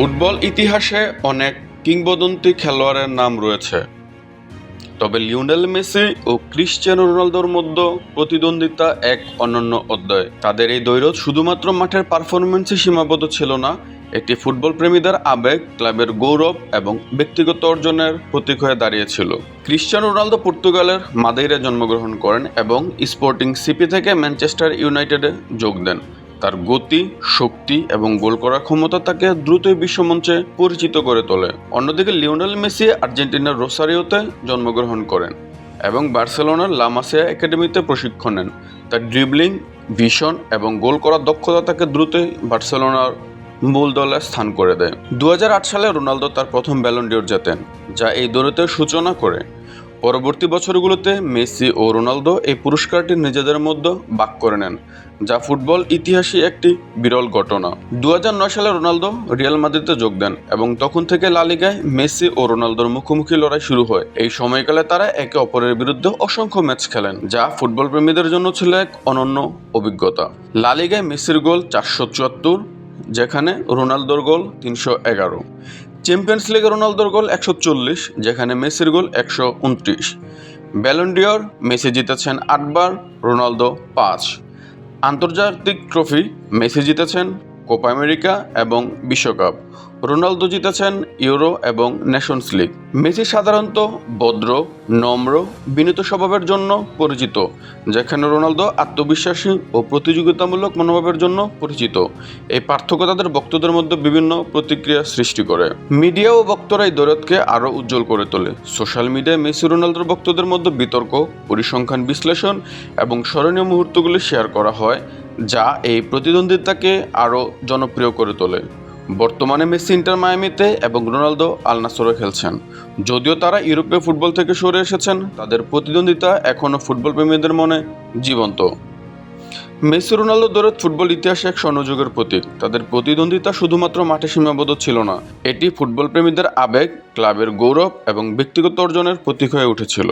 Football ইতিহাসে অনেক কিংবদন্তি খেলোয়াড়ের নাম রয়েছে। তবে লিওনেল মেসি ও ক্রিশ্চিয়ানো রোনালদোর মধ্যে প্রতিদ্বন্দ্বিতা এক অনন্য অধ্যায়। তাদের এই দৈরথ শুধুমাত্র মাঠের পারফরমেন্সে সীমাবদ্ধ ছিল না, একটি ফুটবল প্রেমীদের আবেগ, ক্লাবের গৌরব এবং ব্যক্তিগত অর্জনের প্রতীক হয়ে দাঁড়িয়েছিল। ক্রিশ্চিয়ানো রোনালদো পর্তুগালের মাদেইরে জন্মগ্রহণ করেন এবং স্পোর্টিং সিপি থেকে ম্যানচেস্টার ইউনাইটেডে যোগ দেন। তার গতি, শক্তি এবং গোল করার ক্ষমতা তাকে দ্রুতই বিশ্বমঞ্চে পরিচিত করে তোলে। অন্যদিকে লিওনেল মেসি আর্জেন্টিনার রোসারিওতে জন্মগ্রহণ করেন এবং বার্সেলোনার লামাসিয়া একাডেমিতে প্রশিক্ষণ নেন। তার ড্রিবলিং ভিশন এবং গোল করার দক্ষতা তাকে দ্রুতই বার্সেলোনার মূল দলে স্থান করে দেয়। দু হাজার আট সালে রোনালদো তার প্রথম ব্যালন্ডিওর জেতেন, যা এই দৌড়ের সূচনা করে। পরবর্তী বছরগুলোতে মেসি ও রোনালদো এই পুরস্কারটি নিজেদের মধ্যে ভাগ করে নেন, যা ফুটবল ইতিহাসে একটি বিরল ঘটনা। দু হাজার নয় সালে রোনালদো রিয়াল মাদ্রিদে যোগ দেন এবং তখন থেকে লালিগায় মেসি ও রোনালদোর মুখোমুখি লড়াই শুরু হয়। এই সময়কালে তারা একে অপরের বিরুদ্ধে অসংখ্য ম্যাচ খেলেন, যা ফুটবল প্রেমীদের জন্য ছিল এক অনন্য অভিজ্ঞতা। লালিগায় মেসির গোল চারশো চুয়াত্তর, যেখানে রোনালদোর গোল তিনশো এগারো। চ্যাম্পিয়ন্স লিগে রোনালদোর গোল একশো চল্লিশ, যেখানে মেসির গোল একশো উনত্রিশ। ব্যালন্ডিয়র মেসি জিতেছেন আটবার, রোনালদো পাঁচ। আন্তর্জাতিক ট্রফি মেসি জিতেছেন কোপা আমেরিকা এবং বিশ্বকাপ। রোনালদো জিতেছেন ইউরো এবং নেশনস লিগ। মেসি সাধারণত ভদ্র, নম্র, বিনীত স্বভাবের জন্য পরিচিত, যেখানে রোনালদো আত্মবিশ্বাসী ও প্রতিযোগিতামূলক মনোভাবের জন্য পরিচিত। এই পার্থক্য তাদের বক্তদের মধ্যে বিভিন্ন প্রতিক্রিয়া সৃষ্টি করে। মিডিয়া ও বক্তরা এই দৌলতকে আরও উজ্জ্বল করে তোলে। সোশ্যাল মিডিয়ায় মেসি রোনালদোর বক্তদের মধ্যে বিতর্ক, পরিসংখ্যান বিশ্লেষণ এবং স্মরণীয় মুহূর্তগুলি শেয়ার করা হয় যা এই প্রতিদ্বন্দ্বিতাকে আরও জনপ্রিয় করে তোলে। বর্তমানে মেসি, ইন্টার মায়ামিতে এবং রোনালদো আল নাসরে খেলছেন। যদিও তারা ইউরোপীয় ফুটবল থেকে সরে এসেছেন, তাদের প্রতিদ্বন্দ্বিতা এখনও ফুটবল প্রেমীদের মনে জীবন্ত। মেসি, রোনালদো দৌড়ে ফুটবল ইতিহাসে এক স্বর্ণযুগের প্রতীক। তাদের প্রতিদ্বন্দ্বিতা শুধুমাত্র মাঠে সীমাবদ্ধ ছিল না, এটি ফুটবল প্রেমীদের আবেগ, ক্লাবের গৌরব এবং ব্যক্তিগত অর্জনের প্রতীক হয়ে উঠেছিল।